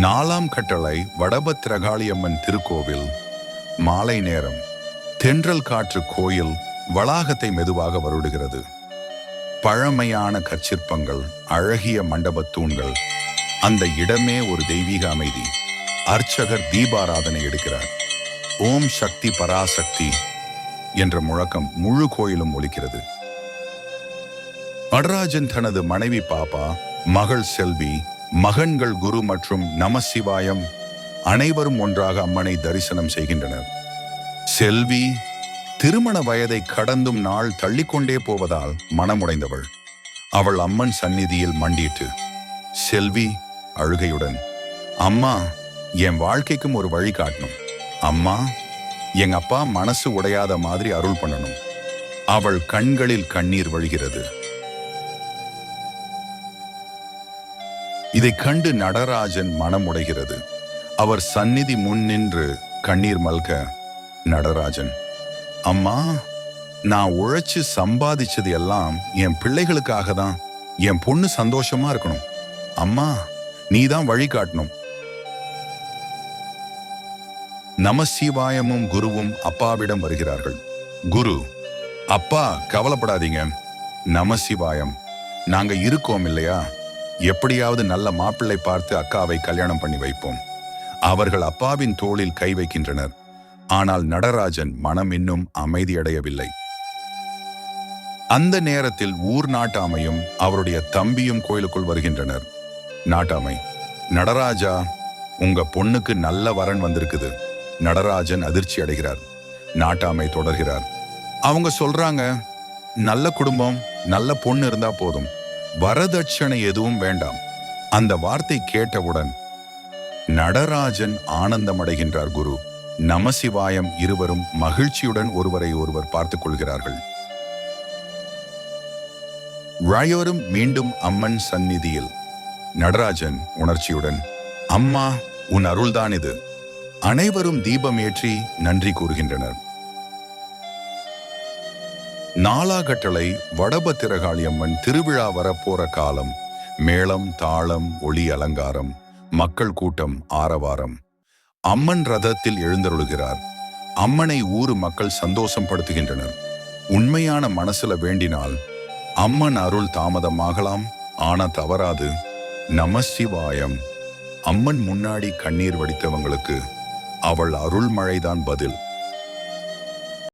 நாலாம் கட்டளை வடபத்ரகாளியம்மன் திருக்கோவில் மாலை நேரம் தென்றல் காற்று கோயில் வளாகத்தை மெதுவாக வருடுகிறது. பழமையான கற்சிற்பங்கள் அழகிய மண்டபத் தூண்கள் அந்த இடமே ஒரு தெய்வீக அமைதி. அர்ச்சகர் தீபாராதனை எடுக்கிறார். ஓம் சக்தி பராசக்தி என்ற முழக்கம் முழு கோயிலும் ஒலிக்கிறது. நடராஜன் தனது மனைவி பாப்பா மகள் செல்வி மகன்கள் குரு மற்றும் நமசிவாயம் அனைவரும் ஒன்றாக அம்மனை தரிசனம் செய்கின்றனர். செல்வி திருமண வயதை கடந்தும் நாள் தள்ளிக்கொண்டே போவதால் மனமுடைந்தவள். அவள் அம்மன் சந்நிதியில் மண்டிட்டு செல்வி அழுகையுடன். அம்மா என் வாழ்க்கைக்கும் ஒரு வழி காட்டணும். அம்மா எங்க அப்பா மனசு உடையாத மாதிரி அருள் பண்ணணும். அவள் கண்களில் கண்ணீர் வழிகிறது. இதை கண்டு நடராஜன் மனம் உடைகிறது அவர் சந்நிதி முன் நின்று கண்ணீர் மல்க நடராஜன் அம்மா நான் உழைச்சு சம்பாதிச்சது எல்லாம் என் பிள்ளைகளுக்காக தான். என் பொண்ணு சந்தோஷமா இருக்கணும். அம்மா நீ தான் வழி காட்டணும். நமசிவாயமும் குருவும் அப்பாவிடம் வருகிறார்கள். குரு அப்பா கவலைப்படாதீங்க. நமசிவாயம் நாங்க இருக்கோம் இல்லையா? எப்படியாவது நல்ல மாப்பிள்ளை பார்த்து அக்காவை கல்யாணம் பண்ணி வைப்போம். அவர்கள் அப்பாவின் தோளில் கை வைக்கின்றனர். ஆனால் நடராஜன் மனம் இன்னும் அமைதியடையவில்லை. அந்த நேரத்தில் ஊர் நாட்டாமையும் அவருடைய தம்பியும் கோயிலுக்குள் வருகின்றனர். நாட்டாமை நடராஜா உங்க பொண்ணுக்கு நல்ல வரன் வந்திருக்குது. நடராஜன் அதிர்ச்சி அடைகிறார். நாட்டாமை தொடர்கிறார். அவங்க சொல்றாங்க நல்ல குடும்பம் நல்ல பொண்ணு இருந்தா போதும். வரதட்சணை எதுவும் வேண்டாம். அந்த வார்த்தை கேட்டவுடன் நடராஜன் ஆனந்தமடைகின்றார் குரு. நமசிவாயம் இருவரும் மகிழ்ச்சியுடன் ஒருவரை ஒருவர் பார்த்துக் கொள்கிறார்கள். வாயோரும் மீண்டும் அம்மன் சந்நிதியில். நடராஜன் உணர்ச்சியுடன் அம்மா உன் அருள்தான் இது. அனைவரும் தீபம் ஏற்றி நன்றி கூறுகின்றனர். நாலாகட்டளை வடபத்திரகாளி அம்மன் திருவிழா வரப்போற காலம். மேளம் தாளம் ஒளி அலங்காரம் மக்கள் கூட்டம் ஆரவாரம். அம்மன் ரதத்தில் எழுந்தருளுகிறார். அம்மனை ஊரு மக்கள் சந்தோஷம் படுத்துகின்றனர் உண்மையான மனசுல வேண்டினால் அம்மன் அருள் தாமதமாகலாம் ஆனா தவறாது. நமசிவாயம் அம்மன் முன்னாடி கண்ணீர் வடித்தவங்களுக்கு அவள் அருள் மழைதான் பதில்.